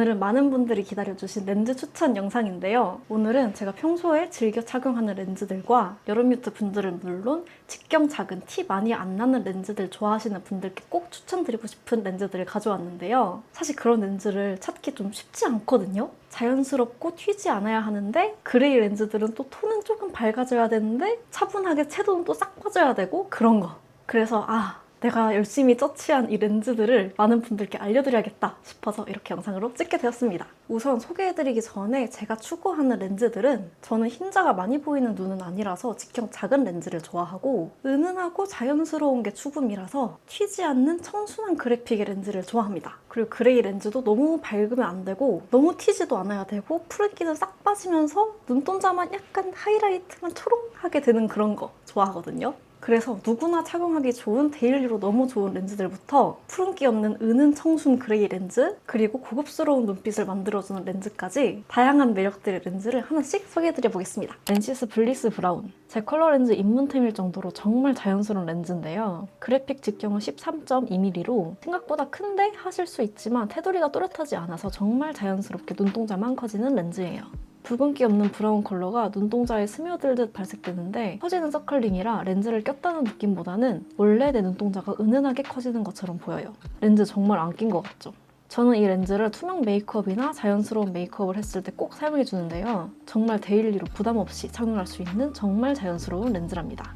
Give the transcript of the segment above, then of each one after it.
오늘은 많은 분들이 기다려주신 렌즈 추천 영상인데요. 오늘은 제가 평소에 즐겨 착용하는 렌즈들과 여름 뮤트 분들은 물론 직경 작은 티 많이 안 나는 렌즈들 좋아하시는 분들께 꼭 추천드리고 싶은 렌즈들을 가져왔는데요. 사실 그런 렌즈를 찾기 좀 쉽지 않거든요. 자연스럽고 튀지 않아야 하는데 그레이 렌즈들은 또 톤은 조금 밝아져야 되는데 차분하게 채도는 또 싹 빠져야 되고 그런 거. 그래서 아 내가 열심히 터치한 이 렌즈들을 많은 분들께 알려드려야겠다 싶어서 이렇게 영상으로 찍게 되었습니다. 우선 소개해드리기 전에 제가 추구하는 렌즈들은 저는 흰자가 많이 보이는 눈은 아니라서 직경 작은 렌즈를 좋아하고 은은하고 자연스러운 게 추구미라서 튀지 않는 청순한 그래픽의 렌즈를 좋아합니다. 그리고 그레이 렌즈도 너무 밝으면 안 되고 너무 튀지도 않아야 되고 푸른기는 싹 빠지면서 눈동자만 약간 하이라이트만 초롱하게 되는 그런 거 좋아하거든요. 그래서 누구나 착용하기 좋은 데일리로 너무 좋은 렌즈들부터 푸른기 없는 은은 청순 그레이 렌즈 그리고 고급스러운 눈빛을 만들어주는 렌즈까지 다양한 매력들의 렌즈를 하나씩 소개해드려 보겠습니다. 렌시스 블리스 브라운 제 컬러 렌즈 입문템일 정도로 정말 자연스러운 렌즈인데요. 그래픽 직경은 13.2mm로 생각보다 큰데 하실 수 있지만 테두리가 또렷하지 않아서 정말 자연스럽게 눈동자만 커지는 렌즈예요. 붉은기 없는 브라운 컬러가 눈동자에 스며들듯 발색되는데 커지는 서클링이라 렌즈를 꼈다는 느낌보다는 원래 내 눈동자가 은은하게 커지는 것처럼 보여요. 렌즈 정말 안 낀 것 같죠? 저는 이 렌즈를 투명 메이크업이나 자연스러운 메이크업을 했을 때 꼭 사용해 주는데요. 정말 데일리로 부담 없이 착용할 수 있는 정말 자연스러운 렌즈랍니다.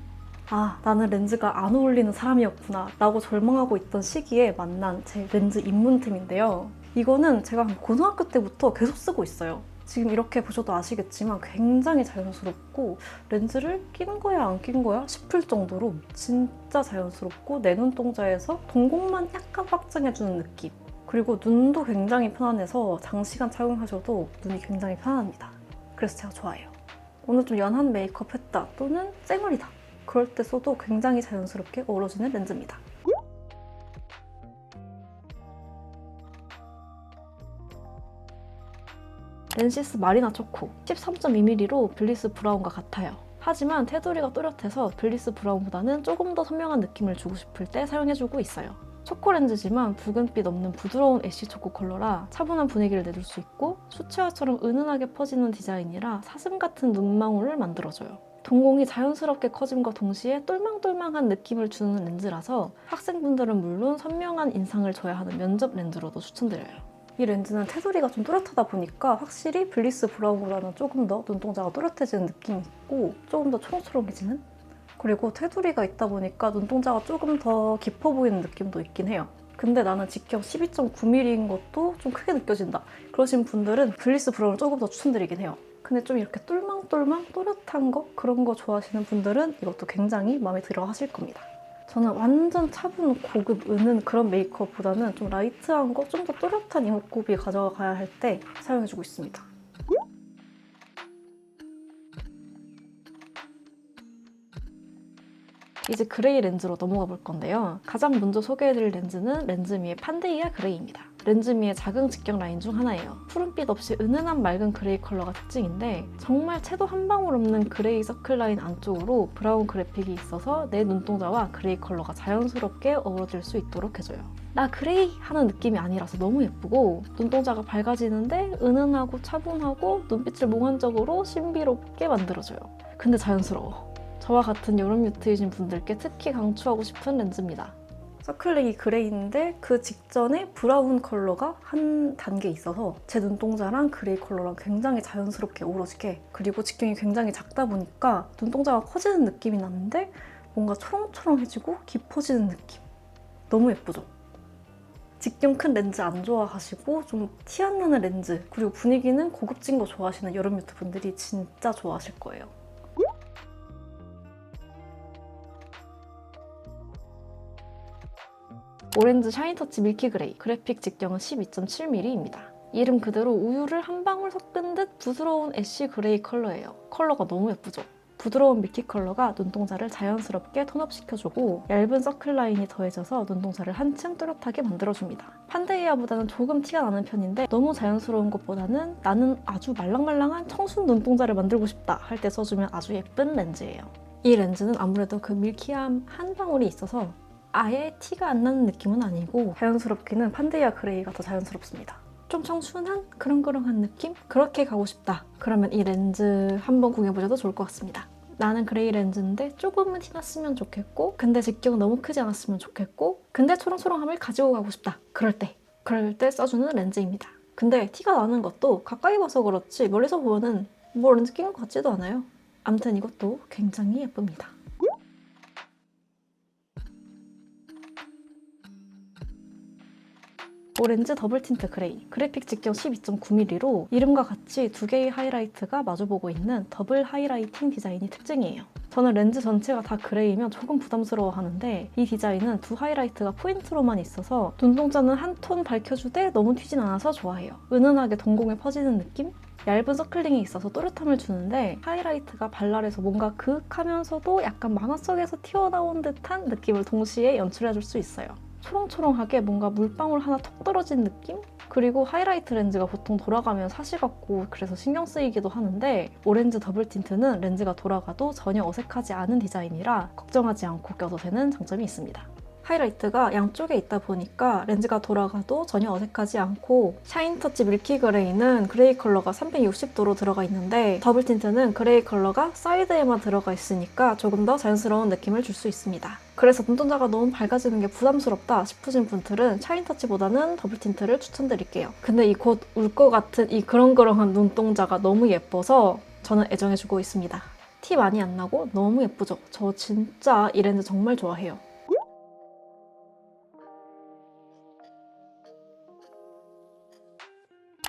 아, 나는 렌즈가 안 어울리는 사람이었구나 라고 절망하고 있던 시기에 만난 제 렌즈 입문템인데요. 이거는 제가 한 고등학교 때부터 계속 쓰고 있어요. 지금 이렇게 보셔도 아시겠지만 굉장히 자연스럽고 렌즈를 낀 거야 안 낀 거야 싶을 정도로 진짜 자연스럽고 내 눈동자에서 동공만 약간 확장해주는 느낌. 그리고 눈도 굉장히 편안해서 장시간 착용하셔도 눈이 굉장히 편안합니다. 그래서 제가 좋아해요. 오늘 좀 연한 메이크업 했다 또는 쌩얼이다. 그럴 때 써도 굉장히 자연스럽게 어우러지는 렌즈입니다 렌시스 마리나 초코 13.2mm로 블리스 브라운과 같아요. 하지만 테두리가 또렷해서 블리스 브라운보다는 조금 더 선명한 느낌을 주고 싶을 때 사용해주고 있어요. 초코 렌즈지만 붉은빛 없는 부드러운 애쉬 초코 컬러라 차분한 분위기를 내줄 수 있고 수채화처럼 은은하게 퍼지는 디자인이라 사슴 같은 눈망울을 만들어줘요. 동공이 자연스럽게 커짐과 동시에 똘망똘망한 느낌을 주는 렌즈라서 학생분들은 물론 선명한 인상을 줘야 하는 면접 렌즈로도 추천드려요. 이 렌즈는 테두리가 좀 또렷하다 보니까 확실히 블리스 브라운보다는 조금 더 눈동자가 또렷해지는 느낌이 있고 조금 더 초롱초롱해지는? 그리고 테두리가 있다 보니까 눈동자가 조금 더 깊어 보이는 느낌도 있긴 해요. 근데 나는 직경 12.9mm인 것도 좀 크게 느껴진다. 그러신 분들은 블리스 브라운을 조금 더 추천드리긴 해요. 근데 좀 이렇게 똘망똘망 또렷한 거 그런 거 좋아하시는 분들은 이것도 굉장히 마음에 들어 하실 겁니다. 저는 완전 차분 고급 은은 그런 메이크업보다는 좀 라이트한 거 좀 더 또렷한 이목구비 가져가야 할 때 사용해주고 있습니다. 이제 그레이 렌즈로 넘어가 볼 건데요. 가장 먼저 소개해드릴 렌즈는 렌즈미의 판데이아 그레이입니다. 렌즈미의 작은 직경 라인 중 하나예요. 푸른빛 없이 은은한 맑은 그레이 컬러가 특징인데 정말 채도 한 방울 없는 그레이 서클 라인 안쪽으로 브라운 그래픽이 있어서 내 눈동자와 그레이 컬러가 자연스럽게 어우러질 수 있도록 해줘요. 나 그레이 하는 느낌이 아니라서 너무 예쁘고 눈동자가 밝아지는데 은은하고 차분하고 눈빛을 몽환적으로 신비롭게 만들어줘요. 근데 자연스러워. 저와 같은 여름 뮤트이신 분들께 특히 강추하고 싶은 렌즈입니다. 서클링이 그레이인데 그 직전에 브라운 컬러가 한 단계 있어서 제 눈동자랑 그레이 컬러랑 굉장히 자연스럽게 어우러지게 그리고 직경이 굉장히 작다 보니까 눈동자가 커지는 느낌이 나는데 뭔가 초롱초롱해지고 깊어지는 느낌 너무 예쁘죠? 직경 큰 렌즈 안 좋아하시고 좀 티 안 나는 렌즈 그리고 분위기는 고급진 거 좋아하시는 여름 뮤트 분들이 진짜 좋아하실 거예요 오렌지 샤인터치 밀키 그레이 그래픽 직경은 12.7mm입니다. 이름 그대로 우유를 한 방울 섞은 듯 부드러운 애쉬 그레이 컬러예요. 컬러가 너무 예쁘죠? 부드러운 밀키 컬러가 눈동자를 자연스럽게 톤업시켜주고 얇은 서클 라인이 더해져서 눈동자를 한층 또렷하게 만들어줍니다. 판데이아보다는 조금 티가 나는 편인데 너무 자연스러운 것보다는 나는 아주 말랑말랑한 청순 눈동자를 만들고 싶다 할 때 써주면 아주 예쁜 렌즈예요. 이 렌즈는 아무래도 그 밀키함 한 방울이 있어서 아예 티가 안 나는 느낌은 아니고 자연스럽기는 판데이아 그레이가 더 자연스럽습니다. 좀 청순한 그렁그렁한 느낌? 그렇게 가고 싶다. 그러면 이 렌즈 한번 구경해보셔도 좋을 것 같습니다. 나는 그레이 렌즈인데 조금은 티났으면 좋겠고 근데 직경은 너무 크지 않았으면 좋겠고 근데 초롱초롱함을 가지고 가고 싶다. 그럴 때 그럴 때 써주는 렌즈입니다. 근데 티가 나는 것도 가까이 봐서 그렇지 멀리서 보면은 뭐 렌즈 낀 것 같지도 않아요. 암튼 이것도 굉장히 예쁩니다. 오렌지 더블 틴트 그레이 그래픽 직경 12.9mm로 이름과 같이 두 개의 하이라이트가 마주보고 있는 더블 하이라이팅 디자인이 특징이에요. 저는 렌즈 전체가 다 그레이면 조금 부담스러워 하는데 이 디자인은 두 하이라이트가 포인트로만 있어서 눈동자는 한 톤 밝혀주되 너무 튀진 않아서 좋아해요. 은은하게 동공에 퍼지는 느낌? 얇은 서클링이 있어서 또렷함을 주는데 하이라이트가 발랄해서 뭔가 그윽하면서도 약간 만화 속에서 튀어나온 듯한 느낌을 동시에 연출해줄 수 있어요. 초롱초롱하게 뭔가 물방울 하나 톡 떨어진 느낌? 그리고 하이라이트 렌즈가 보통 돌아가면 사시 같고 그래서 신경 쓰이기도 하는데 오렌지 더블 틴트는 렌즈가 돌아가도 전혀 어색하지 않은 디자인이라 걱정하지 않고 껴도 되는 장점이 있습니다. 하이라이트가 양쪽에 있다 보니까 렌즈가 돌아가도 전혀 어색하지 않고 샤인터치 밀키 그레이는 그레이 컬러가 360도로 들어가 있는데 더블 틴트는 그레이 컬러가 사이드에만 들어가 있으니까 조금 더 자연스러운 느낌을 줄 수 있습니다. 그래서 눈동자가 너무 밝아지는 게 부담스럽다 싶으신 분들은 샤인 터치보다는 더블 틴트를 추천드릴게요. 근데 이 곧 울 것 같은 이 그렁그렁한 눈동자가 너무 예뻐서 저는 애정해주고 있습니다. 티 많이 안 나고 너무 예쁘죠? 저 진짜 이 렌즈 정말 좋아해요.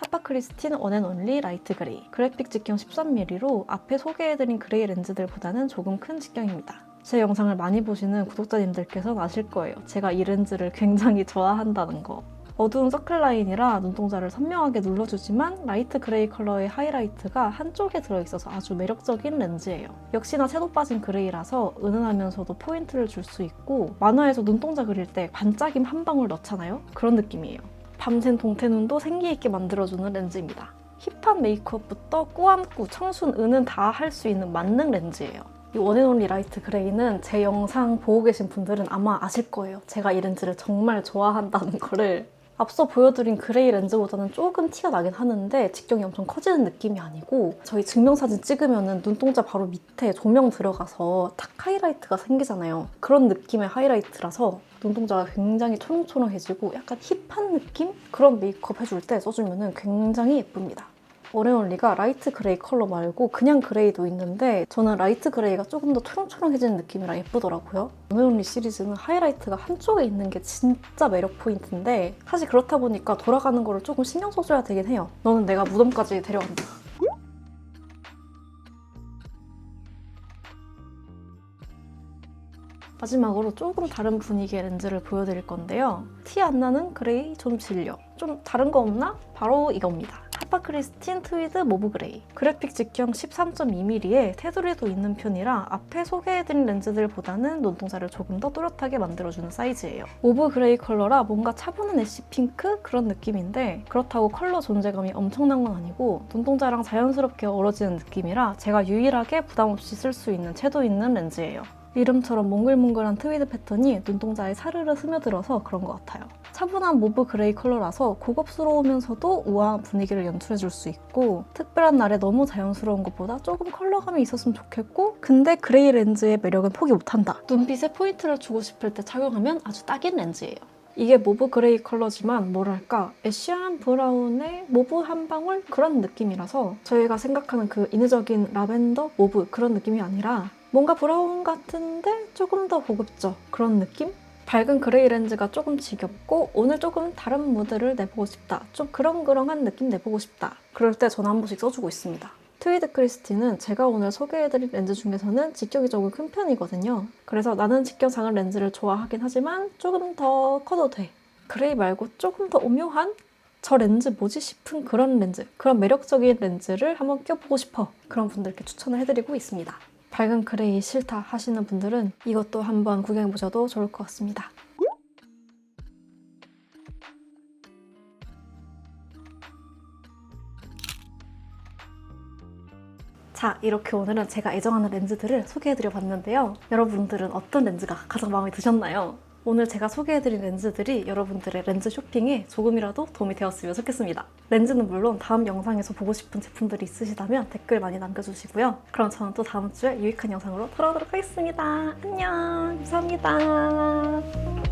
하파크리스틴 원앤온리 라이트 그레이 그래픽 직경 13mm로 앞에 소개해드린 그레이 렌즈들보다는 조금 큰 직경입니다. 제 영상을 많이 보시는 구독자님들께서는 아실 거예요. 제가 이 렌즈를 굉장히 좋아한다는 거. 어두운 서클 라인이라 눈동자를 선명하게 눌러주지만 라이트 그레이 컬러의 하이라이트가 한쪽에 들어있어서 아주 매력적인 렌즈예요. 역시나 채도 빠진 그레이라서 은은하면서도 포인트를 줄 수 있고 만화에서 눈동자 그릴 때 반짝임 한 방울 넣잖아요? 그런 느낌이에요. 밤샘 동태눈도 생기있게 만들어주는 렌즈입니다. 힙한 메이크업부터 꾸안꾸, 청순, 은은 다 할 수 있는 만능 렌즈예요. 이 원앤온리 라이트 그레이는 제 영상 보고 계신 분들은 아마 아실 거예요. 제가 이 렌즈를 정말 좋아한다는 거를. 앞서 보여드린 그레이 렌즈보다는 조금 티가 나긴 하는데 직경이 엄청 커지는 느낌이 아니고 저희 증명사진 찍으면 눈동자 바로 밑에 조명 들어가서 탁 하이라이트가 생기잖아요. 그런 느낌의 하이라이트라서 눈동자가 굉장히 초롱초롱해지고 약간 힙한 느낌? 그런 메이크업 해줄 때 써주면 굉장히 예쁩니다. 원앤온리가 라이트 그레이 컬러 말고 그냥 그레이도 있는데 저는 라이트 그레이가 조금 더 초롱초롱해지는 느낌이라 예쁘더라고요. 원앤온리 시리즈는 하이라이트가 한쪽에 있는 게 진짜 매력 포인트인데 사실 그렇다 보니까 돌아가는 거를 조금 신경 써줘야 되긴 해요. 너는 내가 무덤까지 데려간다. 마지막으로 조금 다른 분위기의 렌즈를 보여드릴 건데요. 티 안 나는 그레이 좀 질려. 좀 다른 거 없나? 바로 이겁니다. 하파크리스틴 트위드 모브 그레이. 그래픽 직경 13.2mm에 테두리도 있는 편이라 앞에 소개해드린 렌즈들보다는 눈동자를 조금 더 또렷하게 만들어주는 사이즈예요. 모브 그레이 컬러라 뭔가 차분한 애쉬 핑크 그런 느낌인데 그렇다고 컬러 존재감이 엄청난 건 아니고 눈동자랑 자연스럽게 어우러지는 느낌이라 제가 유일하게 부담 없이 쓸 수 있는 채도 있는 렌즈예요. 이름처럼 몽글몽글한 트위드 패턴이 눈동자에 사르르 스며들어서 그런 것 같아요. 차분한 모브 그레이 컬러라서 고급스러우면서도 우아한 분위기를 연출해줄 수 있고 특별한 날에 너무 자연스러운 것보다 조금 컬러감이 있었으면 좋겠고 근데 그레이 렌즈의 매력은 포기 못한다. 눈빛에 포인트를 주고 싶을 때 착용하면 아주 딱인 렌즈예요. 이게 모브 그레이 컬러지만 뭐랄까 애쉬한 브라운의 모브 한 방울 그런 느낌이라서 저희가 생각하는 그 인위적인 라벤더 모브 그런 느낌이 아니라 뭔가 브라운 같은데 조금 더 고급져 그런 느낌? 밝은 그레이 렌즈가 조금 지겹고 오늘 조금 다른 무드를 내보고 싶다. 좀 그렁그렁한 느낌 내보고 싶다. 그럴 때 저는 한 번씩 써주고 있습니다. 트위드 크리스티는 제가 오늘 소개해드릴 렌즈 중에서는 직경이 조금 큰 편이거든요. 그래서 나는 직경 작은 렌즈를 좋아하긴 하지만 조금 더 커도 돼. 그레이 말고 조금 더 오묘한 저 렌즈 뭐지 싶은 그런 렌즈, 그런 매력적인 렌즈를 한번 껴보고 싶어. 그런 분들께 추천을 해드리고 있습니다. 밝은 그레이 싫다 하시는 분들은 이것도 한번 구경해보셔도 좋을 것 같습니다. 자, 이렇게 오늘은 제가 애정하는 렌즈들을 소개해드려 봤는데요. 여러분들은 어떤 렌즈가 가장 마음에 드셨나요? 오늘 제가 소개해드린 렌즈들이 여러분들의 렌즈 쇼핑에 조금이라도 도움이 되었으면 좋겠습니다. 렌즈는 물론 다음 영상에서 보고 싶은 제품들이 있으시다면 댓글 많이 남겨주시고요. 그럼 저는 또 다음 주에 유익한 영상으로 돌아오도록 하겠습니다. 안녕! 감사합니다.